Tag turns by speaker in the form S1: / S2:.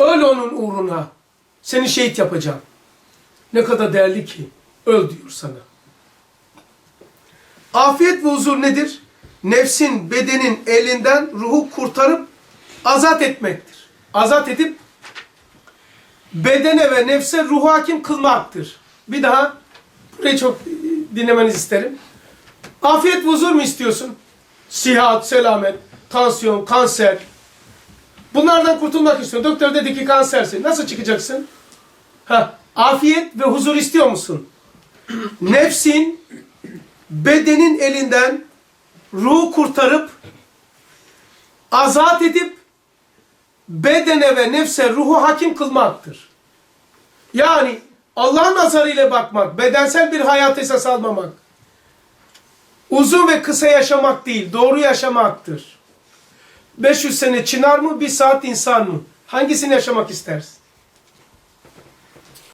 S1: Öl onun uğruna. Seni şehit yapacağım. Ne kadar değerli ki. Öl diyor sana. Afiyet ve huzur nedir? Nefsin, bedenin elinden ruhu kurtarıp azat etmektir. Azat edip bedene ve nefse ruhu hakim kılmaktır. Bir daha burayı çok dinlemenizi isterim. Afiyet ve huzur mu istiyorsun? Sihat, selamet, tansiyon, kanser. Bunlardan kurtulmak istiyorsun. Doktor dedi ki kansersin. Nasıl çıkacaksın? Ha, afiyet ve huzur istiyor musun? Nefsin, bedenin elinden ruhu kurtarıp azat edip bedene ve nefse ruhu hakim kılmaktır. Yani Allah'ın nazarıyla bakmak, bedensel bir hayat esas almamak, uzun ve kısa yaşamak değil, doğru yaşamaktır. 500 sene çınar mı, bir saat insan mı? Hangisini yaşamak istersin?